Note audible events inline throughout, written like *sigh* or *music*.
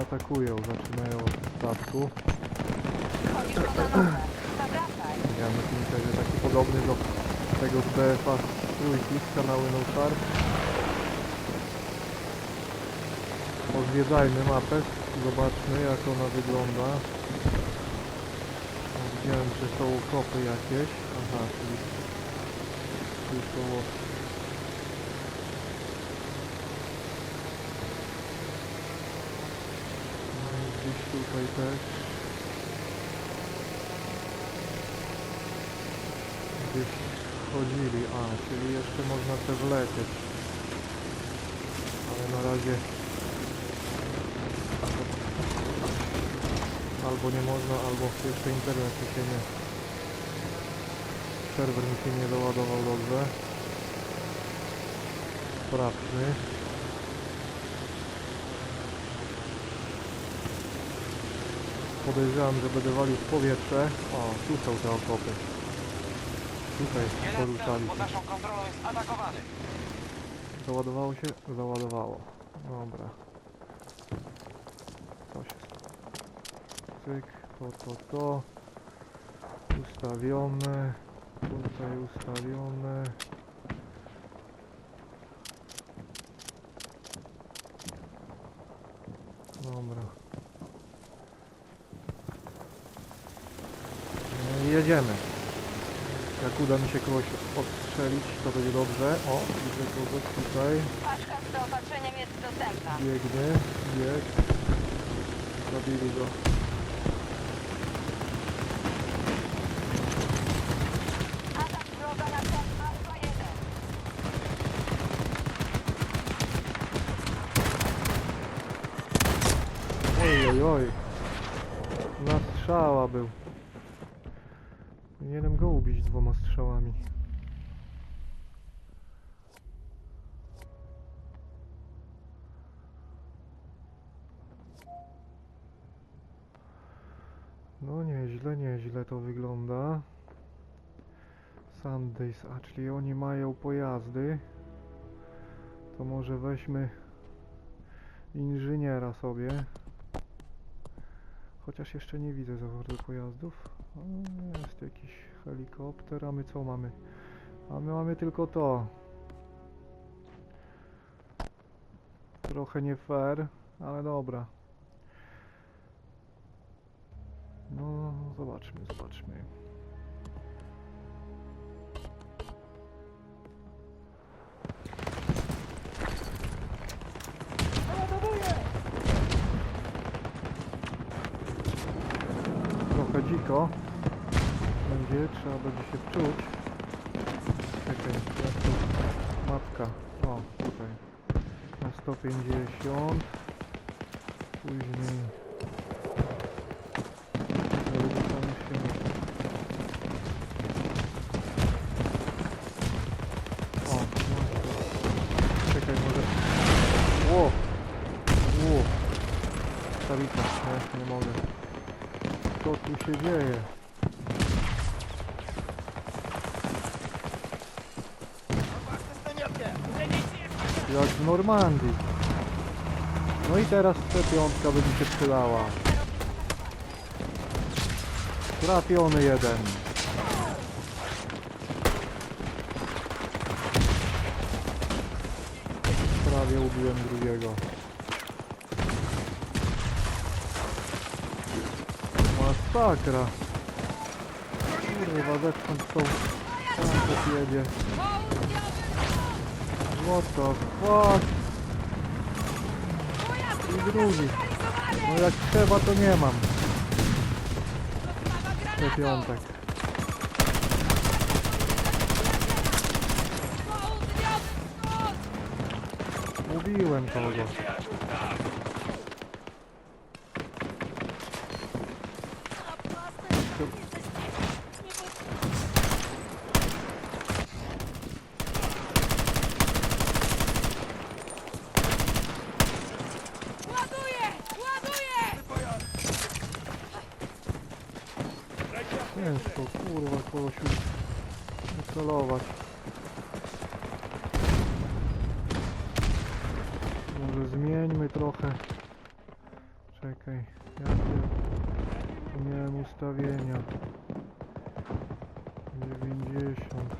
atakują, zaczynają od statku. Ja myślę, że taki podobny do tego z BFA trójki z kanału No Sharp. Odwiedzajmy mapę, zobaczmy jak ona wygląda. Widziałem, że są okopy jakieś. Aha, czyli tu koło... No i Gdzieś tutaj też. Gdzieś chodzili. A, czyli jeszcze można te wlecieć. Ale na razie... Albo nie można, albo jeszcze internet mi się nie... Serwer mi się nie doładował dobrze. Sprawdźmy. Podejrzewam, że będę walił w powietrze. O, tu są te okopy. Tutaj poruszali cel pod się. naszą kontrolą jest atakowany. Załadowało się? Załadowało. Dobra. Co się Cyk, to, to, to. Ustawione. Tutaj ustawione. Dobra. Jak uda mi się kogoś odstrzelić, to będzie dobrze. O, widzę kogoś tutaj. Paczka z zaopatrzeniem jest dostępna. Biegnie, bieg. Zabili go. Atak wroga na cel Alfa 1. Oj, oj, oj. Na strzała był. Powinienem go ubić dwoma strzałami. No nieźle, nieźle to wygląda. Sundays, a czyli oni mają pojazdy. To może weźmy inżyniera sobie. Chociaż jeszcze nie widzę za bardzo pojazdów. Jest jakiś helikopter, a my co mamy? A my mamy tylko to. Trochę nie fair, ale dobra. No, zobaczmy, zobaczmy. Będzie, trzeba będzie się wczuć. Czekaj, jak tu mapka. O, tutaj. Na 150. się dzieje? Jak w Normandii. No i teraz C5 by mi się przydała. Trafiony jeden. Prawie ubiłem drugiego. Masakra. Kurwa, zewsząd są... Tam to jedzie. What the fuck? I drugi. No jak trzeba to nie mam. Te piątek. Mówiłem kogo. Ładuję! Ładuję! Ciężko, kurwa, kolosiu. Celować. Może zmieńmy trochę. Czekaj, jakie miałem ustawienia? 90.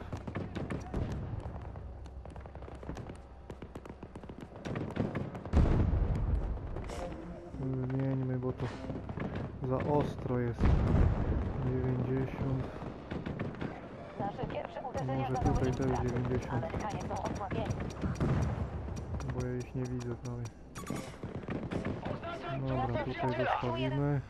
Zmieńmy, bo to za ostro jest. 90. Może tutaj też straty. 90. Amerykanie są osłabieni. Bo ja ich nie widzę prawie. Dobra, tutaj zostawimy.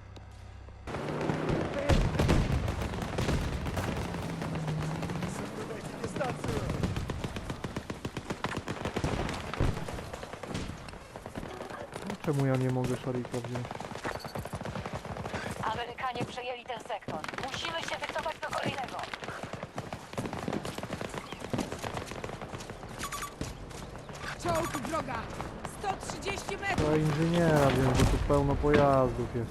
No, Czemu ja nie mogę szarika wziąć? Amerykanie przejęli ten sektor. Musimy się wycofać do kolejnego. Czołg wroga! 130 metrów! To inżyniera wiem, że tu pełno pojazdów jest.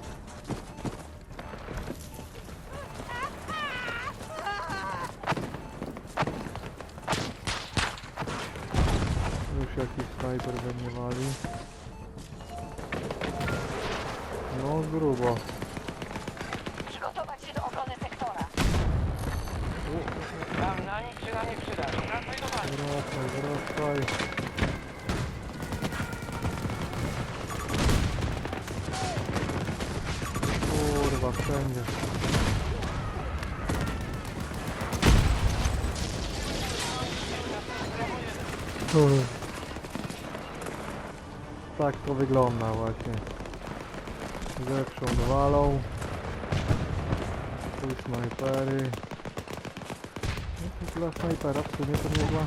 Już jakiś snajper we mnie wali. No grubo. Przygotować się do obrony sektora. Tam na nich się nam nie przyda. Wracaj do walki. Wracaj, wracaj. Kurwa, wszędzie. Uf. Tak to wygląda właśnie. Zewsząd walą. Tu snajpery. No dla snajpera w sumie to niezła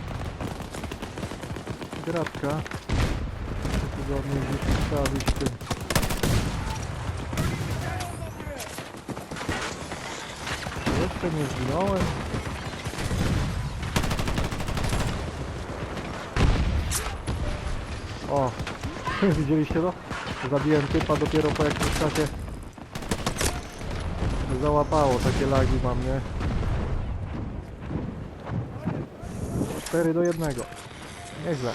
gratka. Wygodnie gdzieś ustawić tym. Jeszcze nie zginąłem. O! *laughs* Widzieliście to? Zabiłem typa dopiero po jakimś czasie. Załapało, takie lagi mam, nie? 4 do 1. Nieźle.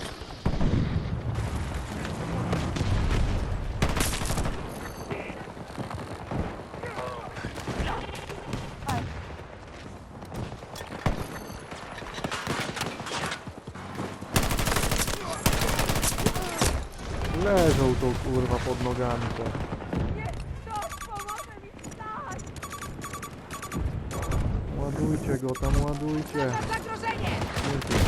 Tu kurwa pod nogami te. Ładujcie go tam, ładujcie. Zagrożenie!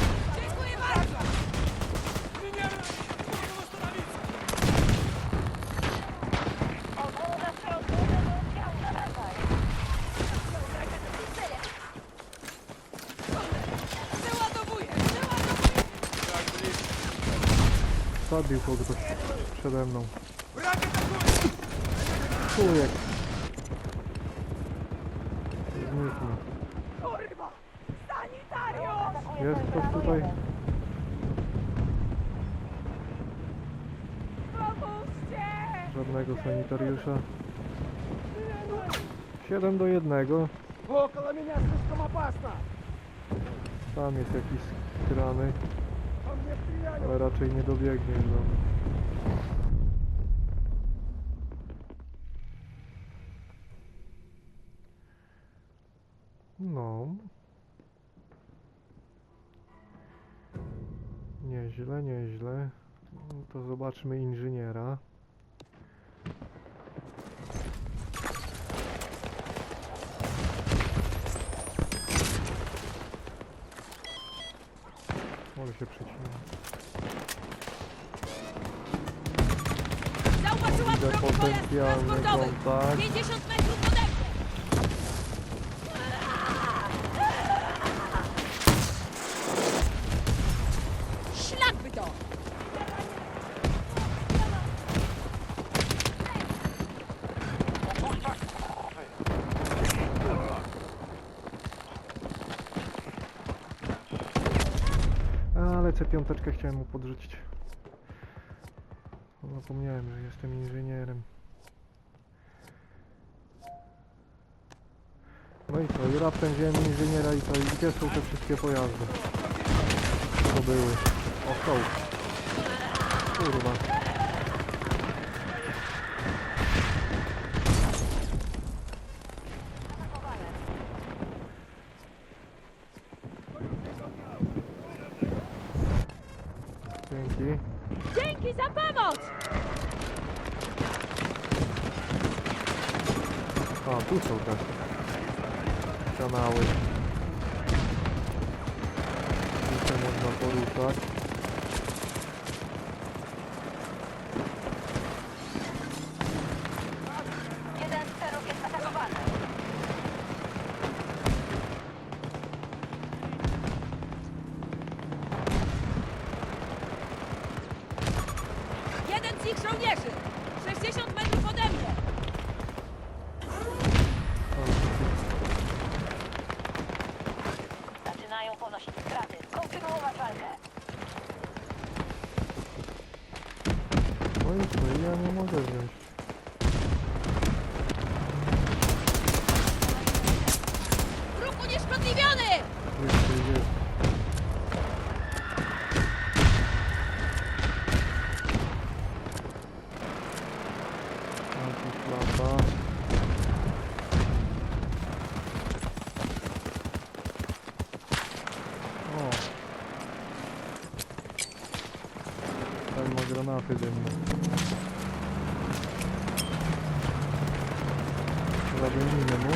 Zabił kogoś przede mną. Człowiek. Zniknął. Kurwa! Sanitariusz! Jest ktoś tutaj? Pomóżcie! Żadnego sanitariusza. 7 do 1. Около меня слишком опасно. Tam jest jakiś skrany, По мне стреляли. ale raczej nie dobiegnie do mnie. No. Nieźle, nieźle. No To zobaczmy inżyniera. Może się przycina. Zauważyłam Widzę wrogi pojazd potencjalny transportowy! kontakt. 50 metrów ode mnie! Szlak by to! C5 chciałem mu podrzucić. Zapomniałem, że jestem inżynierem. No i co, i raptem wziąłem inżyniera i co, i gdzie są te wszystkie pojazdy? To były. O, są. Kurwa. Pomoc! A, tu są te kanały. Się można poruszać. Jeden z celów jest atakowany. Jeden z ich żołnierzy! 60 metrów ode mnie! Zaczynają ponosić straty. Kontynuować walkę. No i co, i ja nie mogę wziąć. Wróg unieszkodliwiony! Jeszcze jest. Antiflata. O! Ten ma granaty dymne. Zabijmy mu.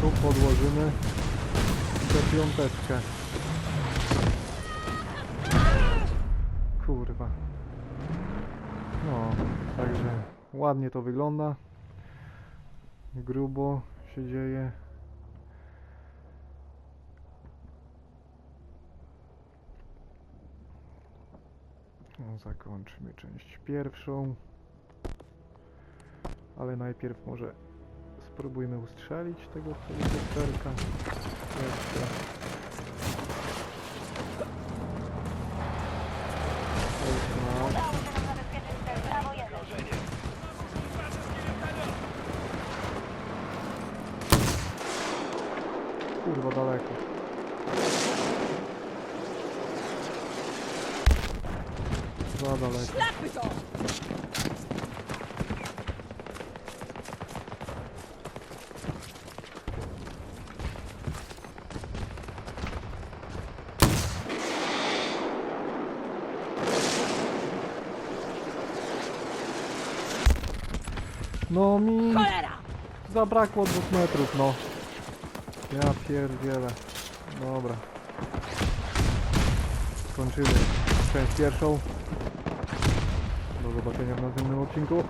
Tu podłożymy tę piąteczkę. Kurwa. No, także ładnie to wygląda. Grubo się dzieje. Zakończmy część pierwszą. Ale najpierw może spróbujmy ustrzelić tego helikopterka. Jeszcze. Oj, Udało się nam zabezpieczyć cel Brawo 1. no, Kurwa daleko. Za daleko. Szlak by to! No mi Cholera! zabrakło dwóch metrów, no. Ja pierdzielę. Dobra. Skończymy część pierwszą. Zobaczenia w następnym odcinku.